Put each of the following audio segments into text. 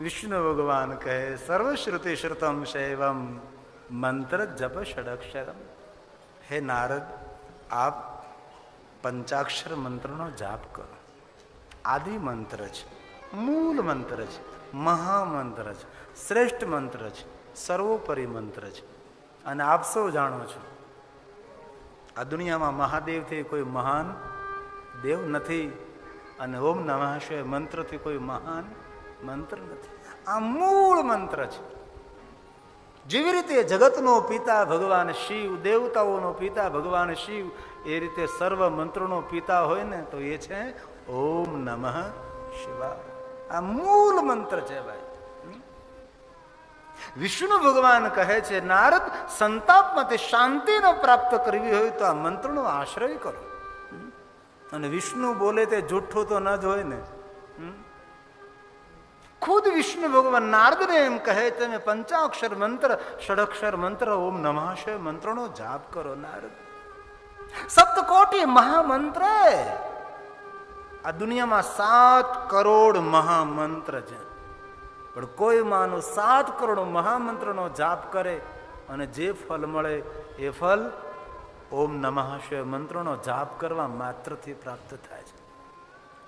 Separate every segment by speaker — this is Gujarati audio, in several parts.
Speaker 1: વિષ્ણુ ભગવાન કહે સર્વશ્રુતિ શ્રુતમ શૈવમ મંત્ર જપ ષડક્ષરમ હે નારદ આપ પંચાક્ષર મંત્રનો જાપ કરો આદિ મંત્ર છે મૂળ મંત્ર છે મહામંત્ર છે શ્રેષ્ઠ મંત્ર છે સર્વોપરી મંત્ર છે અને આપ સૌ જાણો છો, આ દુનિયામાં મહાદેવથી કોઈ મહાન દેવ નથી અને ઓમ નમઃ મંત્રથી કોઈ મહાન મંત્ર નથી. આ મૂળ મંત્ર છે. જેવી રીતે જગતનો પિતા ભગવાન શિવ, દેવતાઓનો પિતા ભગવાન શિવ, એ રીતે સર્વ મંત્રોનો પિતા હોય ને, તો એ છે ઓમ નમઃ શિવા આ મૂળ મંત્ર છે ભાઈ. વિષ્ણુ ભગવાન કહે છે, નારદ સંતાપમાંથી શાંતિને પ્રાપ્ત કરવી હોય તો આ મંત્રનો આશ્રય કરો. અને વિષ્ણુ બોલે, તે જુઠ્ઠું તો ન જ હોય ને. ખુદ વિષ્ણુ ભગવાન નારદને એમ કહે તમે પંચાક્ષર મંત્ર ષડક્ષર મંત્ર ઓમ નમાશય મંત્રનો જાપ કરો નારદ સપ્તકોટી મહામંત્ર આ દુનિયામાં સાત કરોડ મહામંત્ર છે પણ કોઈ માનો સાત કરોડ મહામંત્રનો જાપ કરે અને જે ફલ મળે એ ફલ ઓમ નમઃ મંત્રનો જાપ કરવા માત્રથી પ્રાપ્ત થાય છે।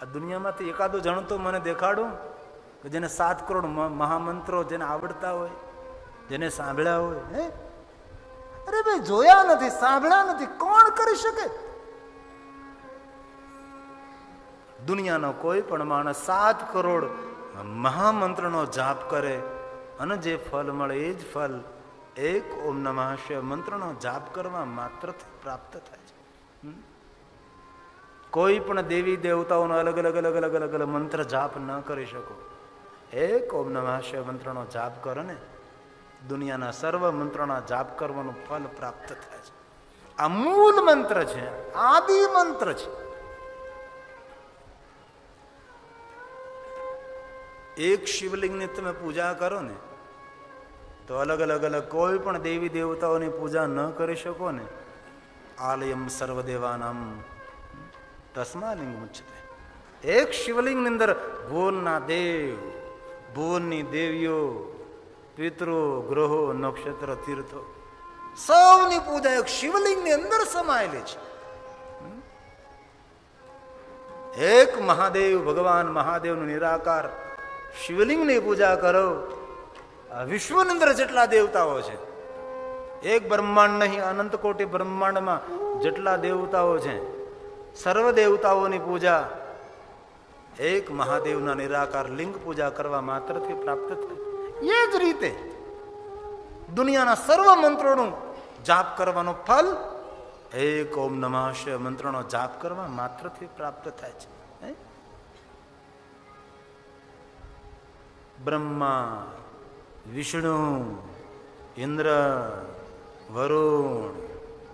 Speaker 1: આ દુનિયામાંથી એકાદો જણ તો મને દેખાડું. જેને સાત કરોડ મહામંત્રો જેને આવડતા હોય, જેને સાંભળ્યા હોય, હે? અરે ભાઈ, જોયા નથી, સાંભળ્યા નથી, કોણ કરી શકે? દુનિયાનો કોઈ પણ માણસ સાત કરોડ મહામંત્રનો જાપ કરે અને જે ફલ મળે એ જ ફલ એક ઓમ નમઃ શિવાય મંત્રનો જાપ કરવા માત્રથી પ્રાપ્ત થાય છે. કોઈ પણ દેવી દેવતાઓનો અલગ અલગ અલગ અલગ અલગ અલગ મંત્ર જાપ ન કરી શકો. એક ઓમ નમઃ શિવાય મંત્રનો જાપ કરો ને દુનિયાના સર્વ મંત્રોના જાપ કરવાનું ફલ પ્રાપ્ત થાય છે. આ મૂળ મંત્ર છે, આદિ મંત્ર છે. એક શિવલિંગની તમે પૂજા કરો ને તો અલગ અલગ અલગ કોઈ પણ દેવી દેવતાઓની પૂજા ન કરી શકો ને આલયમ સર્વદેવાનામ. તસ્માલિંગ મુચ્છતે એક શિવલિંગની અંદર ભુવનના દેવ ભુવનની દેવીઓ, પિતૃ, ગ્રહો, નક્ષત્ર, તીર્થો. સૌની પૂજા એક શિવલિંગની અંદર સમાયેલી છે. એક મહાદેવ, ભગવાન મહાદેવનું નિરાકાર. શિવલિંગની પૂજા કરો. વિશ્વની અંદર જેટલા દેવતાઓ છે, એક બ્રહ્માંડ નહીં, અનંત કોટી બ્રહ્માંડમાં જેટલા દેવતાઓ છે, સર્વ દેવતાઓની પૂજા એક મહાદેવના નિરાકાર લિંગ પૂજા કરવા માત્રથી પ્રાપ્ત થાય. એ જ રીતે દુનિયાના સર્વ મંત્રોનું જાપ કરવાનો ફલ એક ઓમ નમાશય મંત્રનો જાપ કરવા માત્રથી પ્રાપ્ત થાય છે. બ્રહ્મા, વિષ્ણુ, ઇન્દ્ર, વરુણ,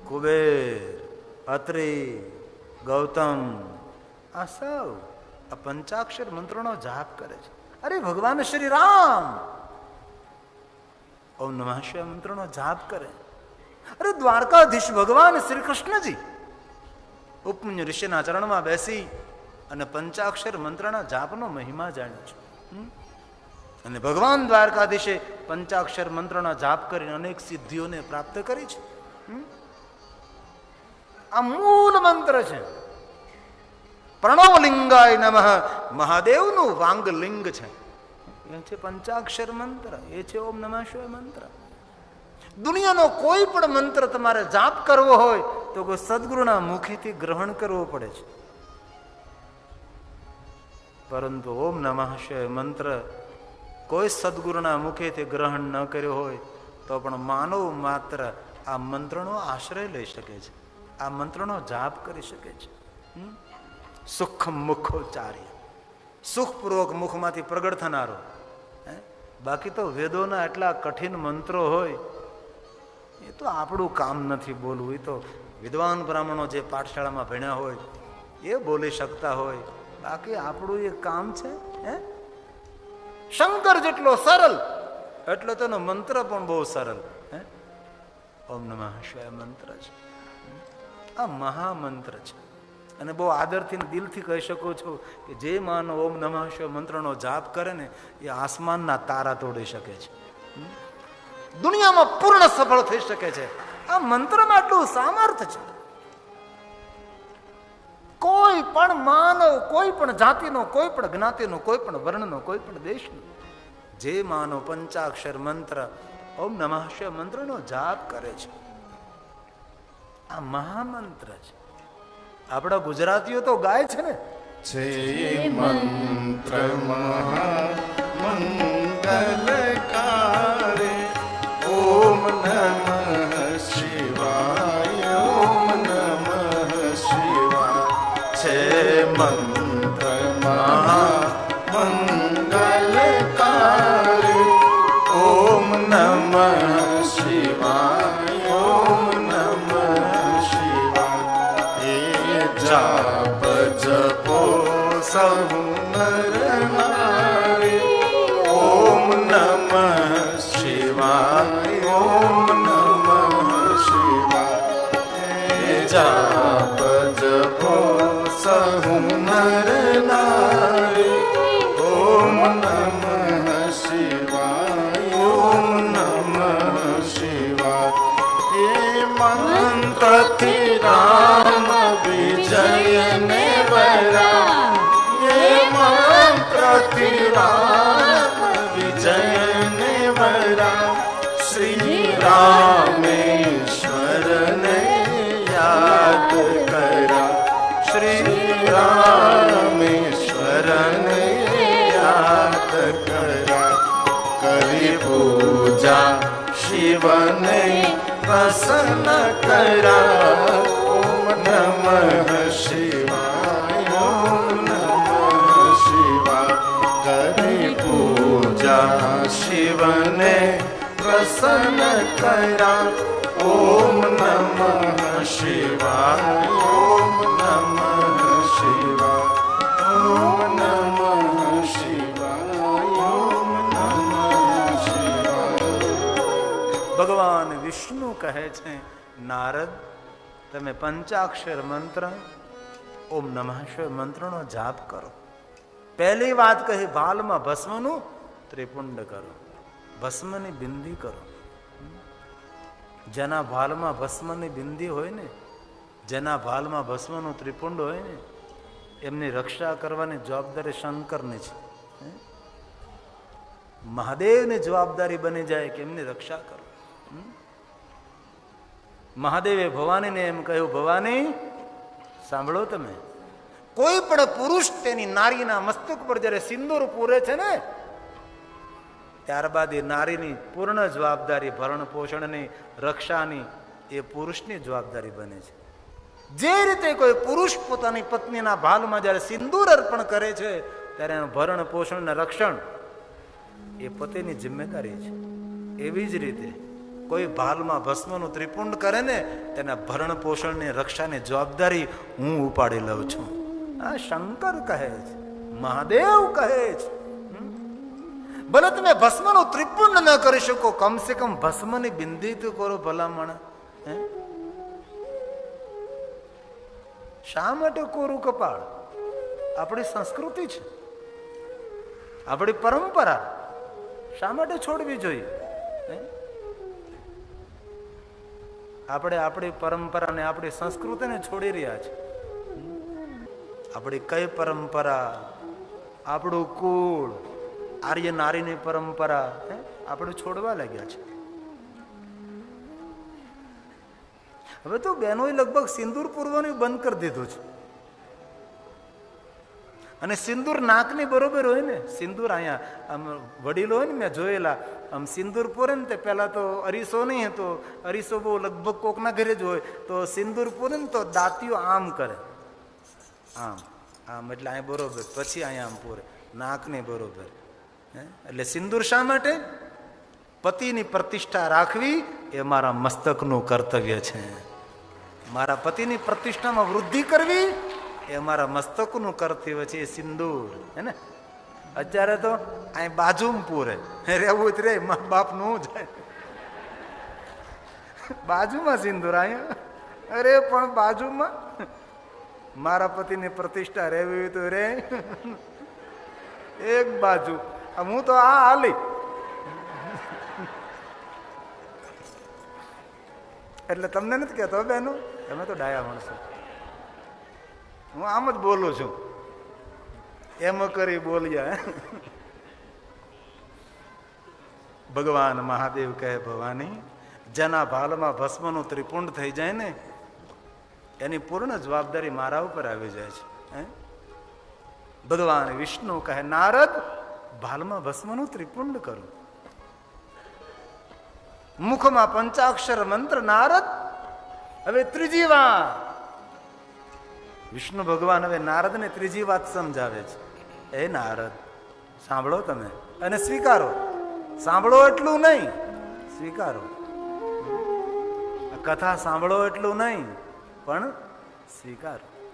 Speaker 1: કુબેર, અત્રિ, ગૌતમ, આ સૌ આ પંચાક્ષર મંત્રોનો જાપ કરે છે. અરે ભગવાન શ્રી રામ! ઓમ નમાશય મંત્રનો જાપ કરે. અરે દ્વારકાધીશ ભગવાન શ્રી કૃષ્ણજી! ઉપમન્યુ ઋષિના ચરણમાં બેસી અને પંચાક્ષર મંત્રના જાપનો મહિમા જાણ્યો છે? અને ભગવાન દ્વારકાધીશે પંચાક્ષર મંત્રના જાપ કરીને અનેક સિદ્ધિઓને પ્રાપ્ત કરી છે? આ મૂળ મંત્ર છે. પ્રણવલિંગાય નમઃ. મહાદેવનું વાંગલિંગ છે. એ છે પંચાક્ષર મંત્ર. એ છે ઓમ નમઃ શિવાય મંત્ર. દુનિયાનો કોઈ પણ મંત્ર તમારે જાપ કરવો હોય તો કોઈ સદગુરુના મુખેથી ગ્રહણ કરવો પડે છે. પરંતુ ઓમ નમઃ શિવાય મંત્ર કોઈ સદગુરુના મુખેથી ગ્રહણ ન કર્યો હોય તો પણ માનવ માત્ર આ મંત્રનો આશ્રય લઈ શકે છે. આ મંત્રનો જાપ કરી શકે છે. હમ? સુખ મુખોચાર્ય સુખપૂર્વક મુખમાંથી પ્રગટ થનારો? બાકી તો વેદોના એટલા કઠિન મંત્રો હોય, એ તો આપણું કામ નથી બોલવું. એ તો વિદ્વાન બ્રાહ્મણો જે પાઠશાળામાં ભણ્યા હોય, એ બોલી શકતા હોય. બાકી આપણું એ કામ છે, હે? શંકર જેટલો સરળ, એટલે તેનો મંત્ર પણ બહુ સરળ, હે? ઓમ નમઃ શિવાય મંત્ર છે. આ મહામંત્ર છે. અને બહુ આદરથી દિલથી કહી શકું છું કે જે માનો ઓમ નમઃ મંત્રનો જાપ કરે ને, એ આસમાનના તારા તોડી શકે છે. દુનિયામાં પૂર્ણ સફળ થઈ શકે છે. આ મંત્રમાં આટલું સામર્થ છે. કોઈ પણ માનવ, કોઈ પણ જાતિનો, કોઈ પણ જ્ઞાતિનો, કોઈ પણ વર્ણનો, કોઈ પણ દેશનો, જે માનવ પંચાક્ષર મંત્ર, ઓમ નમઃ મંત્રનો જાપ કરે છે. આ મહામંત્ર છે. આપણા ગુજરાતીઓ તો ગાય છે ને.
Speaker 2: છે મંત્ર મંગલકારે ઓમ નમઃ રામ વિજય ને વરા શ્રી રામેશ્વરને યાદ કરા શ્રી રામેશ્વરને યાદ કરા કરી પૂજા શિવને પ્રસન્ન કરા ઓમ નમઃ પૂજા શિવને પ્રસન્ન કરા ઓમ નમઃ શિવાય ઓમ નમઃ શિવાય ઓમ નમઃ શિવાય ઓમ નમઃ શિવાય
Speaker 1: ભગવાન વિષ્ણુ કહે છે, નારદ, તમે પંચાક્ષર મંત્ર, ઓમ નમઃ શિવ મંત્રનો જાપ કરો. પહેલી વાત કહી ભાલમાં ભસ્મનું ત્રિપુંડ કરો, ભસ્મની બિંદી કરો. જેના ભાલમાં ભસ્મની બિંદી હોય ને, જેના ભાલમાં ભસ્મનું ત્રિપુંડ હોય ને, એમની રક્ષા કરવાની જવાબદારી શંકરની છે. મહાદેવની જવાબદારી બની જાય કે એમની રક્ષા કરો? મહાદેવે ભવાનીને એમ કહ્યું, ભવાની, સાંભળો તમે. કોઈ પણ પુરુષ તેની નારીના મસ્તક પર જ્યારે સિંદૂર પૂરે છે ને ત્યારબાદ એ નારીની પૂર્ણ જવાબદારી ભરણ પોષણની, રક્ષાની, એ પુરુષની જવાબદારી બને છે જે રીતે કોઈ પુરુષ પોતાની પત્નીના ભાલમાં જ્યારે સિંદૂર અર્પણ કરે છે, ત્યારે એનું ભરણ પોષણ અને રક્ષણ એ પતિની જિમ્મેદારી છે એવી જ રીતે કોઈ ભાલમાં ભસ્મનું ત્રિપુંડ કરે ને, તેના ભરણ પોષણની, રક્ષાની જવાબદારી હું ઉપાડી લઉં છું આ શંકર કહે છે, મહાદેવ કહે છે? ભલે તમે ભસ્મનું ત્રિપુંડ ન કરી શકો કમસે કમ ભસ્મની બિંદી તો કરો ભલામણ શા માટે કોરું કપાળ? આપણી સંસ્કૃતિ છે. આપણી પરંપરા. શા માટે છોડવી જોઈએ? આપણે આપણી પરંપરાને, આપણી સંસ્કૃતિને છોડી રહ્યા છે. આપણી કઈ પરંપરા? આપણું કુળ. આર્ય નારીની પરંપરા? આપણે છોડવા લાગ્યા છે હવે તો બહેનોએ લગભગ સિંદૂર પૂરવાનું બંધ કરી દીધું છે અને સિંદૂર નાકની બરોબર હોય ને, સિંદૂર અહીંયા આમ વડીલો હોય ને મેં જોયેલા, આમ સિંદૂર પૂરે ને તે પહેલાં તો અરીસો નહીં હતો, અરીસો બહુ લગભગ કોકના ઘરે જ હોય, તો સિંદૂર પૂરે ને તો દાંતીઓ આમ કરે આમ આમ એટલે અહીંયા બરોબર, પછી અહીંયા આમ પૂરે, નાકની બરોબર? એટલે સિંદૂર શા માટે? પતિની પ્રતિષ્ઠા રાખવી એ મારા મસ્તકનું કર્તવ્ય છે. મારા પતિની પ્રતિષ્ઠામાં વૃદ્ધિ કરવી એ મારા મસ્તકનું કર્તવ્ય છે એ સિંદૂર. હે ને? અત્યારે તો અહીં બાજુમાં પૂરે. રહેવું જ રે, મા બાપનું જાય બાજુમાં સિંદૂર અહીંયા? અરે, પણ બાજુમાં? મારા પતિની પ્રતિષ્ઠા રહેવી તો રે. એક બાજુ. હું તો આ હાલી. એટલે તમને નથી કહેતો બેનો, તમે તો ડાયા માણસો. હું આમ જ બોલું છું. એમ કરી બોલ્યા ભગવાન મહાદેવ કહે, ભવાની, જેના ભાલમાં ભસ્મનું ત્રિપુંડ થઈ જાય ને, એની પૂર્ણ જવાબદારી મારા ઉપર આવી જાય છે? ભગવાન વિષ્ણુ કહે, નારદ ભાલમાં ભસ્મનું ત્રિપુંડ કરું. મુખમાં પંચાક્ષર મંત્ર નારદ, હવે ત્રીજી વાત વિષ્ણુ ભગવાન હવે નારદને ત્રીજી વાત સમજાવે છે. એ નારદ, સાંભળો તમે અને સ્વીકારો. સાંભળો એટલું નહીં. સ્વીકારો. કથા સાંભળો એટલું નહીં. પણ સ્વીકારો.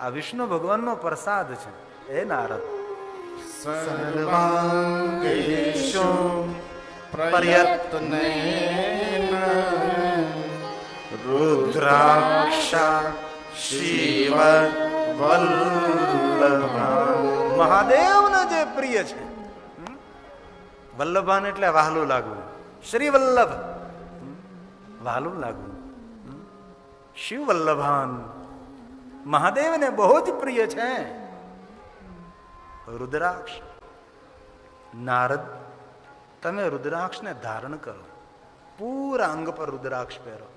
Speaker 1: આ વિષ્ણુ ભગવાનનો પ્રસાદ છે. એ નારદ
Speaker 2: સર્વાંગેષુ પ્રયત્નેન રુદ્રાક્ષા શિવ વલ્લભા
Speaker 1: મહાદેવને જે પ્રિય છે. વલ્લભાન એટલે વહાલું લાગવું શ્રી વલ્લભ? વહાલું લાગવું શિવ વલ્લભાન મહાદેવને બહુ જ પ્રિય છે. રુદ્રાક્ષ. નારદ, તમે રુદ્રાક્ષને ધારણ કરો. પૂરા અંગ પર રુદ્રાક્ષ પહેરો?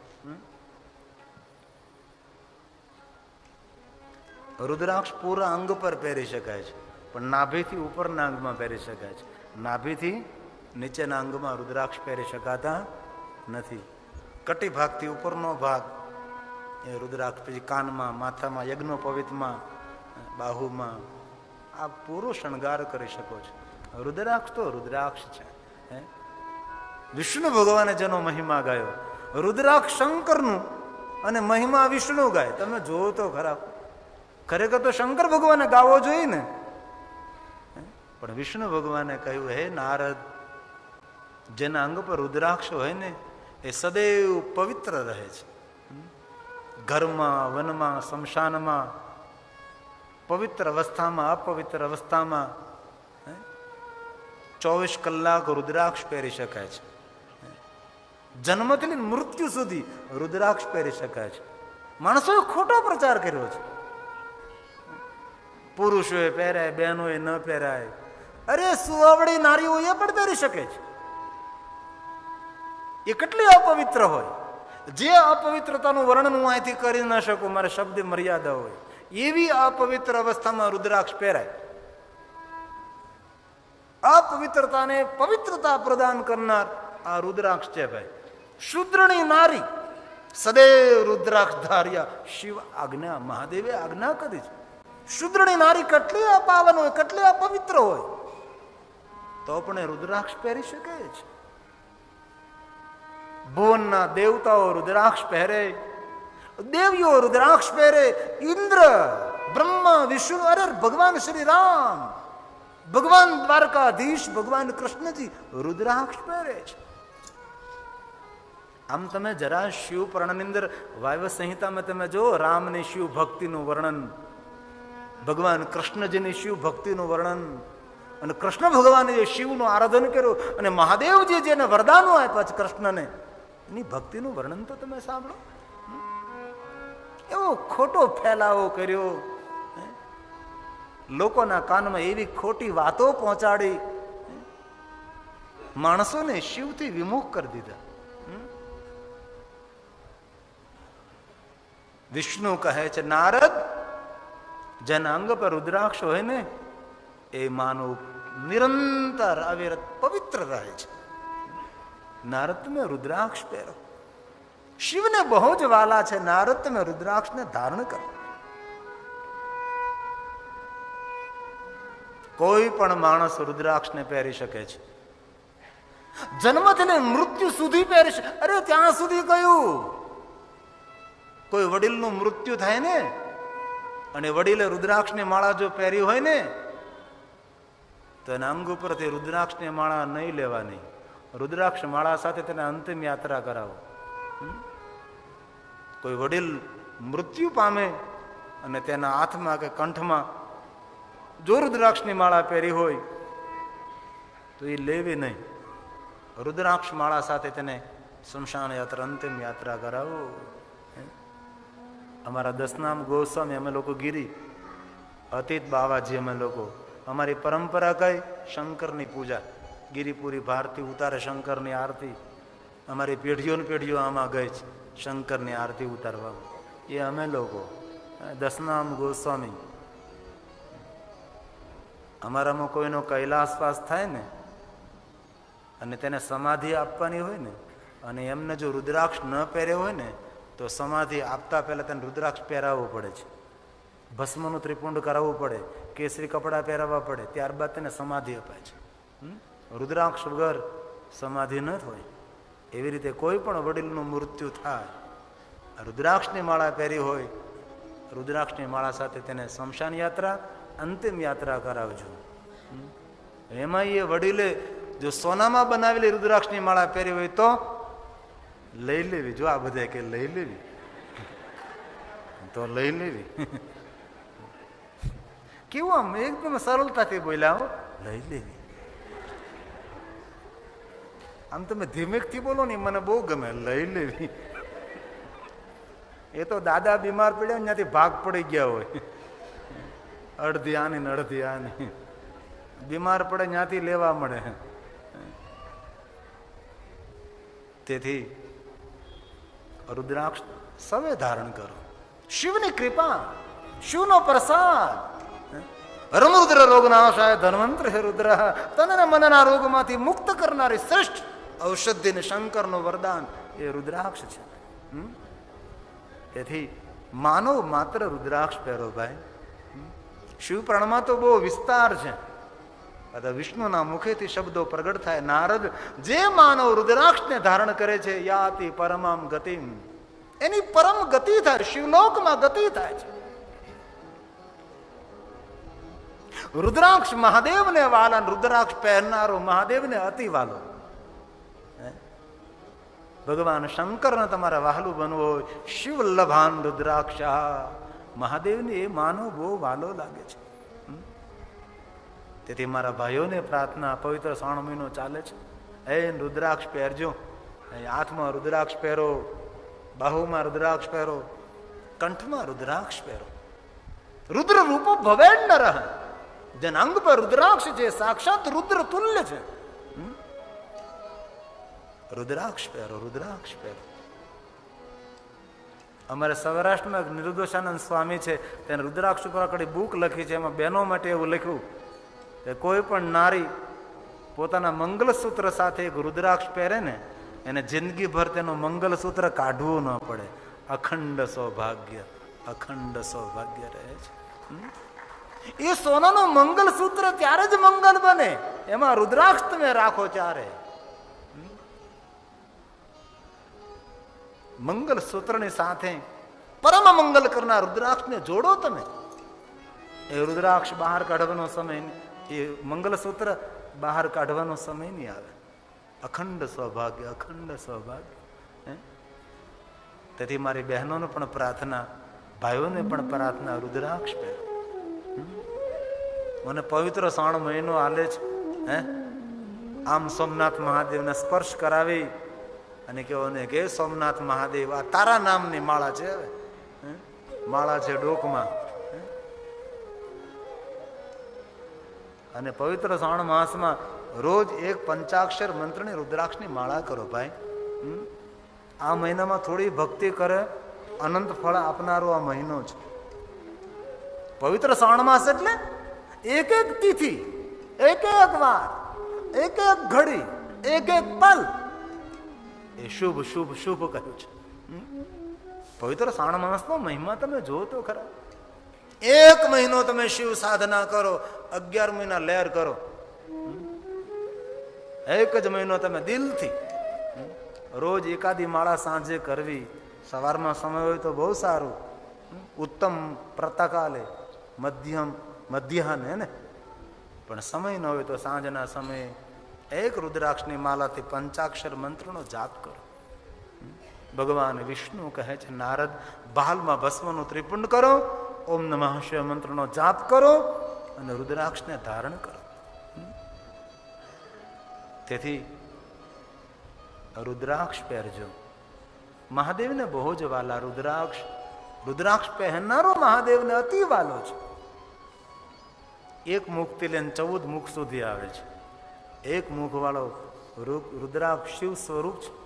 Speaker 1: રુદ્રાક્ષ પૂરા અંગ પર પહેરી શકાય છે, પણ નાભીથી ઉપરના અંગમાં પહેરી શકાય છે. નાભીથી નીચેના અંગમાં રુદ્રાક્ષ પહેરી શકાતા નથી. કટી ભાગથી ઉપરનો ભાગ એ રુદ્રાક્ષ, પછી કાનમાં, માથામાં, યજ્ઞોપવિતમાં, બાહુમાં આ પૂરો શણગાર કરી શકો છો. રુદ્રાક્ષ તો રુદ્રાક્ષ છે, હે? વિષ્ણુ ભગવાને જેનો મહિમા ગાયો. રુદ્રાક્ષ શંકરનું અને મહિમા વિષ્ણુ ગાય. તમે જોવો તો ખરા. ખરેખર તો શંકર ભગવાને ગાવો જોઈએ ને? પણ વિષ્ણુ ભગવાને કહ્યું, હે નારદ, જેના અંગ પર રુદ્રાક્ષ હોય ને, એ સદૈવ પવિત્ર રહે છે. ઘરમાં, વનમાં શમશાનમાં પવિત્ર અવસ્થામાં, અપવિત્ર અવસ્થામાં ચોવીસ કલાક રુદ્રાક્ષ પહેરી શકાય છે. જન્મથી મૃત્યુ સુધી રુદ્રાક્ષ પહેરી શકાય છે. માણસોએ ખોટો પ્રચાર કર્યો છે. પુરુષોએ પહેરાય, બહેનોએ ન પહેરાય. અરે, સુવાવડી નારીઓ એ પણ પહેરી શકે છે. એ કેટલી અપવિત્ર હોય. જે અપવિત્રતાનું વર્ણન હું અહીંથી કરી ન શકું, મારે શબ્દ મર્યાદા હોય. એવી અપવિત્ર અવસ્થામાં રુદ્રાક્ષ પહેરાય. અપવિત્રતાને પવિત્રતા પ્રદાન કરનાર આ રુદ્રાક્ષ છે ભાઈ. શુદ્રની નારી સદૈવ રુદ્રાક્ષ ધાર્યા શિવ આજ્ઞા મહાદેવે આજ્ઞા કરી છે. શુદ્રની નારી કેટલી અપાવન હોય, કેટલી અપવિત્ર હોય, તો પણ રુદ્રાક્ષ પહેરી શકે છે. ભુવનના દેવતાઓ રુદ્રાક્ષ પહેરે દેવીઓ રુદ્રાક્ષ પહેરે ઇન્દ્ર બ્રહ્મા વિષ્ણુ અરે ભગવાન શ્રી રામ ભગવાન દ્વારકાધીશ ભગવાન કૃષ્ણજી રુદ્રાક્ષ પહેરે છે આમ તમે જરા શિવ પરણની અંદર વાયવ સંહિતામાં તમે જો રામની શિવ ભક્તિનું વર્ણન ભગવાન કૃષ્ણજીની શિવ ભક્તિનું વર્ણન અને કૃષ્ણ ભગવાને જે શિવનું આરાધન કર્યું અને મહાદેવજી જેને વરદાનો આપ્યા છે કૃષ્ણને એની ભક્તિનું વર્ણન તો તમે સાંભળો એવો ખોટો ફેલાવો કર્યો. લોકોના કાનમાં એવી ખોટી વાતો પહોંચાડી? માણસોને શિવથી વિમુખ કરી દીધા. વિષ્ણુ કહે છે, નારદ, જેના અંગ પર રુદ્રાક્ષ હોય ને, એ માનવ નિરંતર અવિરત પવિત્ર રહે છે. નારદ તમે રુદ્રાક્ષ પહેરો. શિવને બહુ જ વાલા છે. નારદ, તમે રુદ્રાક્ષને ધારણ કરો. કોઈ પણ માણસ રુદ્રાક્ષને પહેરી શકે છે. જન્મથી લઈને મૃત્યુ સુધી પહેરી શકે. અરે, ત્યાં સુધી કયું? કોઈ વડીલનું મૃત્યુ થાય ને? અને વડીલે રુદ્રાક્ષની માળા જો પહેરી હોય ને, તો એના અંગ ઉપરથી રુદ્રાક્ષની માળા નહીં લેવાની. રુદ્રાક્ષ માળા સાથે તેને અંતિમ યાત્રા કરાવો? કોઈ વડીલ મૃત્યુ પામે અને તેના હાથમાં કે કંઠમાં જો રુદ્રાક્ષની માળા પહેરી હોય, તો એ લેવી નહીં. રુદ્રાક્ષ માળા સાથે તેને શમશાન યાત્રા, અંતિમ યાત્રા કરાવો? અમારા દસનામ ગોસ્વામી અમે લોકો ગીરી. અતીત બાવાજી અમે લોકો. અમારી પરંપરા કઈ? શંકરની પૂજા. ગિરિપુરી ભારતી ઉતારે શંકરની આરતી. અમારી પેઢીઓ ને પેઢીઓ આમાં ગઈ છે. શંકરની આરતી ઉતારવા એ અમે લોકો. દસનામ ગોસ્વામી. અમારામાં કોઈનો કૈલાસવાસ થાય ને, અને તેને સમાધિ આપવાની હોય ને, અને એમને જો રુદ્રાક્ષ ન પહેર્યો હોય ને, તો સમાધિ આપતા પહેલાં તેને રુદ્રાક્ષ પહેરાવવો પડે છે. ભસ્મનું ત્રિપુંડ કરાવવું પડે, કેસરી કપડાં પહેરાવવા પડે, ત્યારબાદ તેને સમાધિ અપાય છે? રુદ્રાક્ષ વગર સમાધિ ન થાય એવી રીતે કોઈ પણ વડીલનું મૃત્યુ થાય, રુદ્રાક્ષની માળા પહેરી હોય, રુદ્રાક્ષની માળા સાથે તેને શમશાન યાત્રા, અંતિમ યાત્રા કરાવજો? એમાં એ વડીલે જો સોનામાં બનાવેલી રુદ્રાક્ષની માળા પહેરી હોય તો લઈ લેવી, જો આ બધા કે લઈ લેવી. તો લઈ લેવી. કેવું આમ? એકદમ સરળતાથી બોલ્યા લઈ લેવી. આમ તમે ધીમેકથી બોલો ને મને બહુ ગમે. લઈ લેવી એ તો દાદા બીમાર પડ્યા ને, ત્યાંથી ભાગ પડી ગયા હોય. અડધી આની અડધી આની. બીમાર પડે ત્યાંથી લેવા મળે. તેથી રુદ્રાક્ષ સવે ધારણ કરો. શિવની કૃપા, શિવનો પ્રસાદ. રમરુદ્ર રોગ નાશાય ધન્વંતર હે રુદ્ર. તનને મનના રોગમાંથી મુક્ત કરનારી શ્રેષ્ઠ ઔષધિ ને શંકરનું વરદાન એ રુદ્રાક્ષ છે? તેથી માનવ માત્ર રુદ્રાક્ષ પહેરો ભાઈ. શિવપ્રાણમાં તો બહુ વિસ્તાર છે. અથવા વિષ્ણુના મુખેથી શબ્દો પ્રગટ થાય. નારદ જે માનવ રુદ્રાક્ષને ધારણ કરે છે, યાતિ પરમામ ગતિ એની પરમ ગતિ થાય, શિવલોકમાં ગતિ થાય છે. રુદ્રાક્ષ મહાદેવને વાલા, રુદ્રાક્ષ પહેરનારો મહાદેવને અતિ વાલો? ભગવાન શંકરને તમારે વહાલું બનવું હોય, શિવ લભાન રુદ્રાક્ષા. મહાદેવને એ માનવ બહુ વાલો લાગે છે? તેથી મારા ભાઈઓને પ્રાર્થના પવિત્ર શ્રાવણ મહિનો ચાલે છે. એ રુદ્રાક્ષ પહેરજો. હાથમાં રુદ્રાક્ષ પહેરો. બાહુમાં રુદ્રાક્ષ પહેરો. કંઠમાં રુદ્રાક્ષ પહેરો. રુદ્ર રૂપો ભવેડ ન રહે જેના અંગ પર રુદ્રાક્ષ છે, સાક્ષાત રુદ્ર તુલ્ય છે? રુદ્રાક્ષ પહેરો રુદ્રાક્ષ પહેરો અમારે સૌરાષ્ટ્રમાં એક નિરુદોષાનંદ સ્વામી છે, તેને રુદ્રાક્ષ ઉપર આકડી બુક લખી છે, એમાં બહેનો માટે એવું લખ્યું કે કોઈ પણ નારી પોતાના મંગલસૂત્ર સાથે એક રુદ્રાક્ષ પહેરે ને, એને જિંદગીભર તેનું મંગલસૂત્ર કાઢવું ન પડે. અખંડ સૌભાગ્ય અખંડ સૌભાગ્ય રહે છે. એ સોનાનું મંગલસૂત્ર ત્યારે જ મંગલ બને. એમાં રુદ્રાક્ષ તમે રાખો ત્યારે. મંગલસૂત્રની સાથે પરમ મંગલ કરનાર રુદ્રાક્ષને જોડો તમે. એ રુદ્રાક્ષ બહાર કાઢવાનો સમય એ મંગલસૂત્ર બહાર કાઢવાનો સમય નહીં આવે. અખંડ સૌભાગ્ય અખંડ સૌભાગ્ય? તેથી મારી બહેનોને પણ પ્રાર્થના, ભાઈઓને પણ પ્રાર્થના રુદ્રાક્ષ પહેરો મને પવિત્ર શ્રાવણ મહિનો હાલે છે, હે? આમ સોમનાથ મહાદેવને સ્પર્શ કરાવી અને કેવો કે સોમનાથ મહાદેવ, આ તારા નામની માળા છે હવે. માળા છે ડોકમાં? અને પવિત્ર શ્રાવણ માસમાં રોજ એક પંચાક્ષર મંત્રની રુદ્રાક્ષની માળા કરો ભાઈ? આ મહિનામાં થોડી ભક્તિ કરે, અનંત ફળ આપનારો આ મહિનો છે પવિત્ર શ્રાવણ માસ એટલે એક એક તિથિ, એક એક વાર, એક એક ઘડી, એક એક પલ એ શુભ શુભ શુભ કહ્યું છે? પવિત્ર શ્રાવણ માસનો મહિમા તમે જો તો ખરા. એક મહિનો તમે શિવ સાધના કરો, અગિયાર મહિના લહેર કરો. એક જ મહિનો તમે દિલથી રોજ એકાદી માળા સાંજે કરવી, સવારમાં સમય હોય તો બહુ સારું. ઉત્તમ પ્રતાકાલે, મધ્યમ, મધ્યાહન, હે ને? પણ સમય ન હોય તો સાંજના સમયે એક રુદ્રાક્ષની માલાથી પંચાક્ષર મંત્રનો જાપ કરો. ભગવાન વિષ્ણુ કહે છે, નારદ, બાલમાં ભસ્મનું ત્રિપુંડ કરો, ઓમ નમઃ શિવાય મંત્રનો જાપ કરો અને રુદ્રાક્ષને ધારણ કરો. તેથી રુદ્રાક્ષ પહેરજો. મહાદેવને બહુ જ વાલા રુદ્રાક્ષ. રુદ્રાક્ષ પહેરનારો મહાદેવને અતિ વાલો છે. એક મુખથી લઈને ચૌદ મુખ સુધી આવે છે. એક મુખવાળો રુદ્રાક્ષ શિવ સ્વરૂપ છે.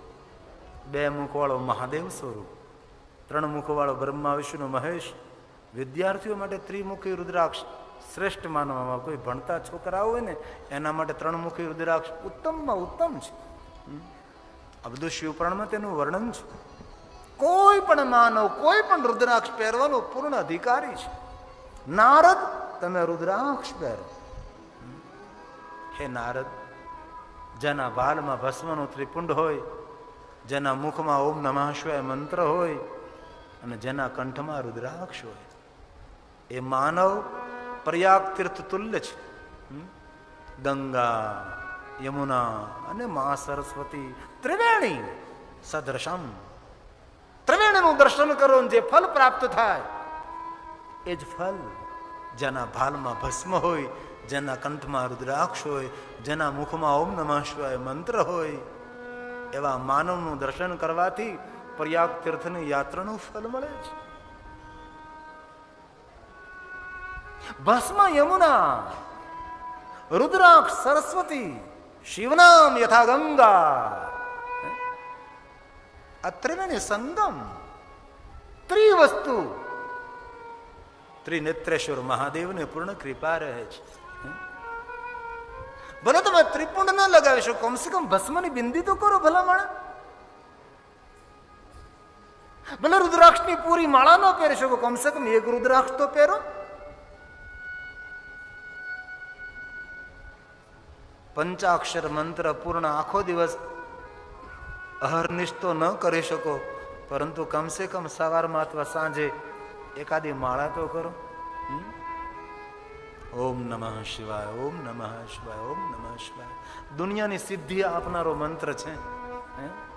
Speaker 1: બે મુખવાળો મહાદેવ સ્વરૂપ. ત્રણ મુખવાળો બ્રહ્મા, વિષ્ણુ, મહેશ. વિદ્યાર્થીઓ માટે ત્રિમુખી રુદ્રાક્ષ શ્રેષ્ઠ માનવામાં કોઈ ભણતા છોકરા હોય ને, એના માટે ત્રણમુખી રુદ્રાક્ષ ઉત્તમમાં ઉત્તમ છે? આ બધું શિવપુરાણમાં તેનું વર્ણન છે. કોઈ પણ માનવ, કોઈ પણ રુદ્રાક્ષ પહેરવાનો પૂર્ણ અધિકારી છે. નારદ, તમે રુદ્રાક્ષ પહેરો. હે નારદ જેના બાલમાં ભસ્મનું ત્રિપુંડ હોય, જેના મુખમાં ઓમ નમાશ્વય શિવાય મંત્ર હોય, અને જેના કંઠમાં રુદ્રાક્ષ હોય. એ માનવ પ્રયાગ તીર્થ તુલ્ય છે? ગંગા, યમુના અને મા સરસ્વતી ત્રિવેણી સદૃશમ. ત્રિવેણીનું દર્શન કરો જે ફલ પ્રાપ્ત થાય. એ જ ફલ જેના ભાલમાં ભસ્મ હોય જેના કંઠમાં રુદ્રાક્ષ હોય, જેના મુખમાં ઓમ નમઃ શિવાય મંત્ર હોય, એવા માનવનું દર્શન કરવાથી પ્રયાગ તીર્થની યાત્રાનું ફળ મળે છે. ભસ્મ યમુના, રુદ્રાક્ષ સરસ્વતી, શિવનામ યથા ગંગા. આ સંગમ, ત્રિવસ્તુ, ત્રિનેત્રેશ્વર મહાદેવને પૂર્ણ કૃપા રહે છે. ભલે તમે ત્રિપુંડ ન લગાવી શકો. કમસે કમ ભસ્મની બિંદી તો કરો ભલા માણા ભલે રુદ્રાક્ષની પૂરી માળા ન પહેરી શકો, કમસે કમ એક રુદ્રાક્ષ તો પહેરો. પંચાક્ષર મંત્ર પૂર્ણ આખો દિવસ અહર્નિશ તો ન કરી શકો, પરંતુ કમસે કમ સવારમાં અથવા સાંજે એકાદી માળા તો કરો. હમ? ઓમ નમઃ શિવાય, ઓમ નમઃ શિવાય, ઓમ નમઃ શિવાય. દુનિયાની સિદ્ધિ આપનારો મંત્ર છે, હે?